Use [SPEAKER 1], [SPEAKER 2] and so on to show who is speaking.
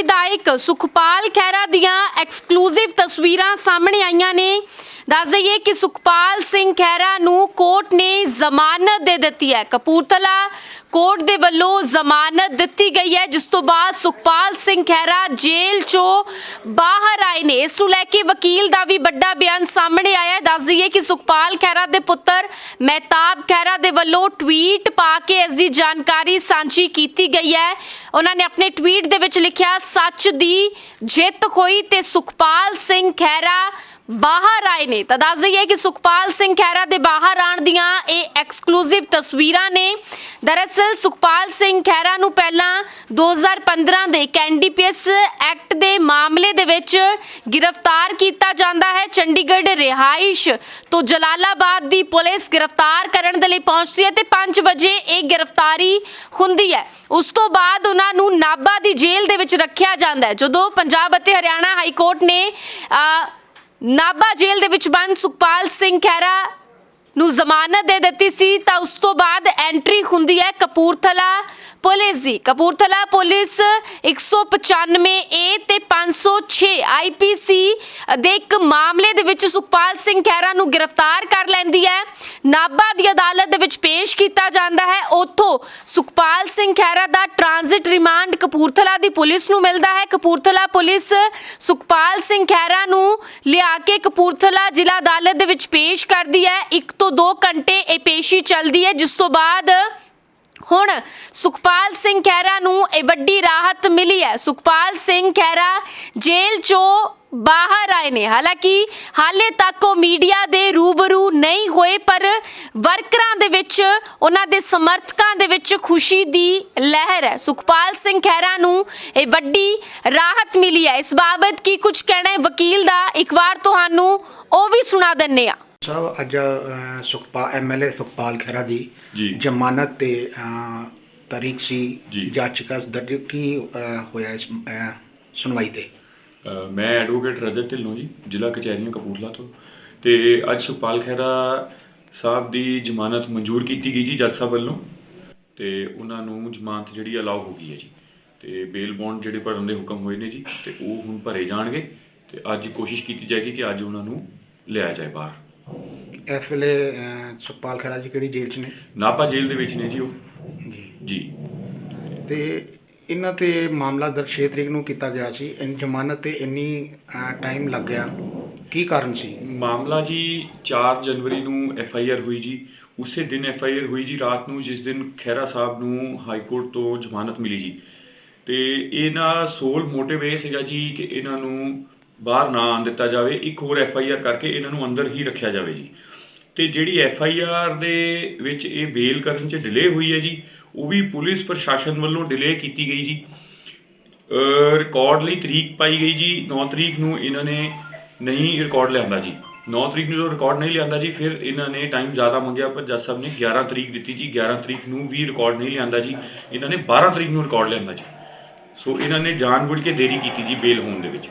[SPEAKER 1] ਵਿਧਾਇਕ ਸੁਖਪਾਲ ਖਹਿਰਾ ਦੀਆਂ ਐਕਸਕਲੂਸਿਵ ਤਸਵੀਰਾਂ ਸਾਹਮਣੇ ਆਈਆਂ ਨੇ। ਦੱਸ ਦਈਏ ਕਿ ਸੁਖਪਾਲ ਸਿੰਘ ਖਹਿਰਾ ਨੂੰ ਕੋਰਟ ਨੇ ਜ਼ਮਾਨਤ ਦੇ ਦਿੱਤੀ ਹੈ। ਕਪੂਰਥਲਾ ਕੋਰਟ ਦੇ ਵੱਲੋਂ ਜ਼ਮਾਨਤ ਦਿੱਤੀ ਗਈ ਹੈ, ਜਿਸ ਤੋਂ ਬਾਅਦ ਸੁਖਪਾਲ ਸਿੰਘ ਖਹਿਰਾ ਜੇਲ੍ਹ ਚੋਂ ਬਾਹਰ ਆਏ ਨੇ। ਇਸ ਨੂੰ ਲੈ ਕੇ ਵਕੀਲ ਦਾ ਵੀ ਵੱਡਾ ਬਿਆਨ ਸਾਹਮਣੇ ਆਇਆ ਹੈ। ਦੱਸ ਦਈਏ ਕਿ ਸੁਖਪਾਲ ਖਹਿਰਾ ਦੇ ਪੁੱਤਰ ਮਹਿਤਾਬ ਖਹਿਰਾ ਦੇ ਵੱਲੋਂ ਟਵੀਟ ਪਾ ਕੇ ਇਸ ਦੀ ਜਾਣਕਾਰੀ ਸਾਂਝੀ ਕੀਤੀ ਗਈ ਹੈ। ਉਹਨਾਂ ਨੇ ਆਪਣੇ ਟਵੀਟ ਦੇ ਵਿੱਚ ਲਿਖਿਆ, ਸੱਚ ਦੀ ਜਿੱਤ ਹੋਈ ਤੇ ਸੁਖਪਾਲ ਸਿੰਘ ਖਹਿਰਾ ਬਾਹਰ ਆਏ ਨੇ। ਤਾਂ ਦੱਸ ਦਈਏ ਕਿ ਸੁਖਪਾਲ ਸਿੰਘ ਖਹਿਰਾ ਦੇ ਬਾਹਰ ਆਣ ਦੀਆਂ ਇਹ ਐਕਸਕਲੂਸਿਵ ਤਸਵੀਰਾਂ ਨੇ। ਦਰਅਸਲ ਸੁਖਪਾਲ ਸਿੰਘ ਖਹਿਰਾ ਨੂੰ ਪਹਿਲਾਂ 2015 ਦੇ ਕੈਂਡੀਪੀਐਸ ਐਕਟ ਦੇ ਮਾਮਲੇ ਦੇ ਵਿੱਚ ਗ੍ਰਿਫਤਾਰ ਕੀਤਾ ਜਾਂਦਾ ਹੈ। ਚੰਡੀਗੜ੍ਹ ਰਿਹਾਇਸ਼ ਤੋਂ ਜਲਾਲਾਬਾਦ ਦੀ ਪੁਲਿਸ ਗ੍ਰਿਫਤਾਰ ਕਰਨ ਦੇ ਲਈ ਪਹੁੰਚਦੀ ਹੈ ਤੇ 5 ਵਜੇ ਇਹ ਗ੍ਰਿਫਤਾਰੀ ਹੁੰਦੀ ਹੈ। ਉਸ ਤੋਂ ਬਾਅਦ ਉਹਨਾਂ ਨੂੰ ਨਾਭਾ ਦੀ ਜੇਲ੍ਹ ਦੇ ਵਿੱਚ ਰੱਖਿਆ ਜਾਂਦਾ ਹੈ। ਜਦੋਂ ਪੰਜਾਬ ਅਤੇ ਹਰਿਆਣਾ ਹਾਈ ਕੋਰਟ ਨੇ ਅ, ਨਾਭਾ ਜੇਲ੍ਹ ਦੇ ਵਿੱਚ ਬੰਦ ਸੁਖਪਾਲ ਸਿੰਘ ਖਹਿਰਾ ਨੂੰ ਜ਼ਮਾਨਤ ਦੇ ਦਿੱਤੀ ਸੀ ਤਾਂ ਉਸ ਤੋਂ ਬਾਅਦ ਐਂਟਰੀ ਹੁੰਦੀ ਹੈ ਕਪੂਰਥਲਾ। ਪੁਲਿਸ ਦੀ। ਕਪੂਰਥਲਾ ਪੁਲਿਸ 195 ਏ ਤੇ 506 ਆਈਪੀਸੀ ਦੇ ਇੱਕ ਮਾਮਲੇ ਦੇ ਵਿੱਚ ਸੁਖਪਾਲ ਸਿੰਘ ਖਹਿਰਾ ਨੂੰ ਗ੍ਰਿਫਤਾਰ ਕਰ ਲੈਂਦੀ ਹੈ। ਨਾਭਾ ਦੀ ਅਦਾਲਤ ਦੇ ਵਿੱਚ ਪੇਸ਼ ਕੀਤਾ ਜਾਂਦਾ ਹੈ। ਉੱਥੋਂ ਸੁਖਪਾਲ ਸਿੰਘ ਖਹਿਰਾ ਦਾ ਟ੍ਰਾਂਜ਼ਿਟ ਰਿਮਾਂਡ ਕਪੂਰਥਲਾ ਦੀ ਪੁਲਿਸ ਨੂੰ ਮਿਲਦਾ ਹੈ। ਕਪੂਰਥਲਾ ਪੁਲਿਸ ਸੁਖਪਾਲ ਸਿੰਘ ਖਹਿਰਾ ਨੂੰ ਲਿਆ ਕੇ ਕਪੂਰਥਲਾ ਜ਼ਿਲ੍ਹਾ ਅਦਾਲਤ ਦੇ ਵਿੱਚ ਪੇਸ਼ ਕਰਦੀ ਹੈ। 1 ਤੋਂ 2 ਘੰਟੇ ਇਹ ਪੇਸ਼ੀ ਚੱਲਦੀ ਹੈ, ਜਿਸ ਤੋਂ ਬਾਅਦ ਹੁਣ ਸੁਖਪਾਲ ਸਿੰਘ ਖਹਿਰਾ ਨੂੰ ਇਹ ਵੱਡੀ ਰਾਹਤ ਮਿਲੀ ਹੈ। ਸੁਖਪਾਲ ਸਿੰਘ ਖਹਿਰਾ ਜੇਲ੍ਹ ਚੋਂ ਬਾਹਰ ਆਏ ਨੇ। ਹਾਲਾਂਕਿ ਹਾਲੇ ਤੱਕ ਉਹ ਮੀਡੀਆ ਦੇ ਰੂਬਰੂ ਨਹੀਂ ਹੋਏ, ਪਰ ਵਰਕਰਾਂ ਦੇ ਵਿੱਚ, ਉਹਨਾਂ ਦੇ ਸਮਰਥਕਾਂ ਦੇ ਵਿੱਚ ਖੁਸ਼ੀ ਦੀ ਲਹਿਰ ਹੈ। ਸੁਖਪਾਲ ਸਿੰਘ ਖਹਿਰਾ ਨੂੰ ਇਹ ਵੱਡੀ ਰਾਹਤ ਮਿਲੀ ਹੈ। ਇਸ ਬਾਬਤ ਕੀ ਕੁਝ ਕਹਿਣਾ ਹੈ? ਵਕੀਲ ਦਾ ਇੱਕ ਵਾਰ ਤੁਹਾਨੂੰ ਉਹ ਵੀ ਸੁਣਾ ਦਿੰਨੇ ਆ
[SPEAKER 2] ਸਾਹਿਬ ਅੱਜ ਅ, ਸੁਖਪਾਲ ਐਮਐਲਏ ਸੁਖਪਾਲ ਖਹਿਰਾ ਦੀ
[SPEAKER 3] ਜੀ।
[SPEAKER 2] ਜ਼ਮਾਨਤ ਤੇ ਤਾਰੀਖ ਸੀ। ਜਾਚਕਾ ਦਰਜ ਕੀ ਹੋਇਆ ਇਸ ਸੁਣਵਾਈ ਤੇ?
[SPEAKER 3] ਮੈਂ ਐਡਵੋਕੇਟ ਰਜਤ ਢਿੱਲੋਂ ਜੀ ਜ਼ਿਲ੍ਹਾ ਕਚਹਿਰੀਆਂ ਕਪੂਰਥਲਾ ਤੋਂ। ਤੇ ਅੱਜ ਸੁਖਪਾਲ ਖਹਿਰਾ ਸਾਹਿਬ ਦੀ ਜ਼ਮਾਨਤ ਮਨਜ਼ੂਰ ਕੀਤੀ ਗਈ ਜੀ ਜੱਜ ਸਾਹਿਬ ਵੱਲੋਂ। ਤੇ ਉਹਨਾਂ ਨੂੰ ਜ਼ਮਾਨਤ ਜਿਹੜੀ ਅਲਾਉ ਹੋ ਗਈ ਹੈ ਜੀ। ਤੇ ਬੇਲ ਬੌਂਡ ਜਿਹੜੇ ਭਰਨ ਦੇ ਹੁਕਮ ਹੋਏ ਨੇ ਜੀ ਤੇ ਉਹ ਹੁਣ ਭਰੇ ਜਾਣਗੇ। ਤੇ ਅੱਜ ਕੋਸ਼ਿਸ਼ ਕੀਤੀ ਜਾਏਗੀ ਕਿ ਅੱਜ ਉਹਨਾਂ ਨੂੰ ਲਿਆਇਆ ਜਾਏ ਬਾਹਰ।
[SPEAKER 2] ਇਸ ਵੇਲੇ ਅ, ਸੁਖਪਾਲ ਖਹਿਰਾ ਜੀ ਕਿਹੜੀ ਜੇਲ੍ਹ 'ਚ ਨੇ?
[SPEAKER 3] ਨਾਪਾ ਜੇਲ੍ਹ ਦੇ ਵਿੱਚ ਨੇ ਜੀ ਉਹ।
[SPEAKER 2] ਜੀ।
[SPEAKER 3] ਜੀ।
[SPEAKER 2] ਤੇ ਇਹਨਾਂ ਤੇ ਮਾਮਲਾ ਦਰਜ 6 ਤਰੀਕ ਨੂੰ ਕੀਤਾ ਗਿਆ ਸੀ। ਇਨ ਜ਼ਮਾਨਤ ਤੇ ਇੰਨੀ ਟਾਈਮ ਲੱਗ ਗਿਆ। ਕੀ ਕਾਰਨ ਸੀ?
[SPEAKER 3] ਮਾਮਲਾ ਜੀ 4 ਜਨਵਰੀ ਨੂੰ ਐਫ ਆਈ ਆਰ ਹੋਈ ਜੀ। ਉਸੇ ਦਿਨ ਐਫ ਆਈ ਆਰ ਹੋਈ ਜੀ ਰਾਤ ਨੂੰ ਜਿਸ ਦਿਨ ਖਹਿਰਾ ਸਾਹਿਬ ਨੂੰ ਹਾਈ ਕੋਰਟ ਤੋਂ ਜ਼ਮਾਨਤ ਮਿਲੀ ਜੀ। ਤੇ ਇਹਨਾਂ ਸੋਲ ਮੋਟਿਵ ਇਹ ਸੀਗਾ ਜੀ ਕਿ ਇਹਨਾਂ ਨੂੰ ਬਾਹਰ ਨਾ ਆਉਣ ਦਿੱਤਾ ਜਾਵੇ, ਇੱਕ ਹੋਰ ਐਫ ਆਈ ਆਰ ਕਰਕੇ ਇਹਨਾਂ ਨੂੰ ਅੰਦਰ ਹੀ ਰੱਖਿਆ ਜਾਵੇ ਜੀ। ਤੇ ਜਿਹੜੀ ਐਫ ਆਈ ਆਰ ਦੇ ਵਿੱਚ ਇਹ ਬੇਲ ਕਰਨ 'ਚ ਡਿਲੇ ਹੋਈ ਹੈ ਜੀ, ਉਹ ਵੀ ਪੁਲਿਸ ਪ੍ਰਸ਼ਾਸਨ ਵੱਲੋਂ ਡਿਲੇ ਕੀਤੀ ਗਈ ਜੀ। ਰਿਕਾਰਡ ਲਈ ਤਰੀਕ ਪਾਈ ਗਈ ਜੀ 9 ਤਰੀਕ ਨੂੰ ਇਹਨਾਂ ਨੇ ਨਹੀਂ ਰਿਕਾਰਡ ਲਿਆਂਦਾ ਜੀ। 9 ਤਰੀਕ ਨੂੰ ਜਦੋਂ ਰਿਕਾਰਡ ਨਹੀਂ ਲਿਆਂਦਾ ਜੀ, ਫਿਰ ਇਹਨਾਂ ਨੇ ਟਾਈਮ ਜ਼ਿਆਦਾ ਮੰਗਿਆ, ਪਰ ਜੱਜ ਸਾਹਿਬ ਨੇ 11 ਤਰੀਕ ਦਿੱਤੀ ਜੀ 11 ਤਰੀਕ ਨੂੰ ਵੀ ਰਿਕਾਰਡ ਨਹੀਂ ਲਿਆਂਦਾ ਜੀ। ਇਹਨਾਂ ਨੇ 12 ਤਰੀਕ ਨੂੰ ਰਿਕਾਰਡ ਲਿਆਂਦਾ ਜੀ। ਸੋ ਇਹਨਾਂ ਨੇ ਜਾਣਬੁੱਝ ਕੇ ਦੇਰੀ ਕੀਤੀ ਜੀ ਬੇਲ ਹੋਣ ਦੇ ਵਿੱਚ।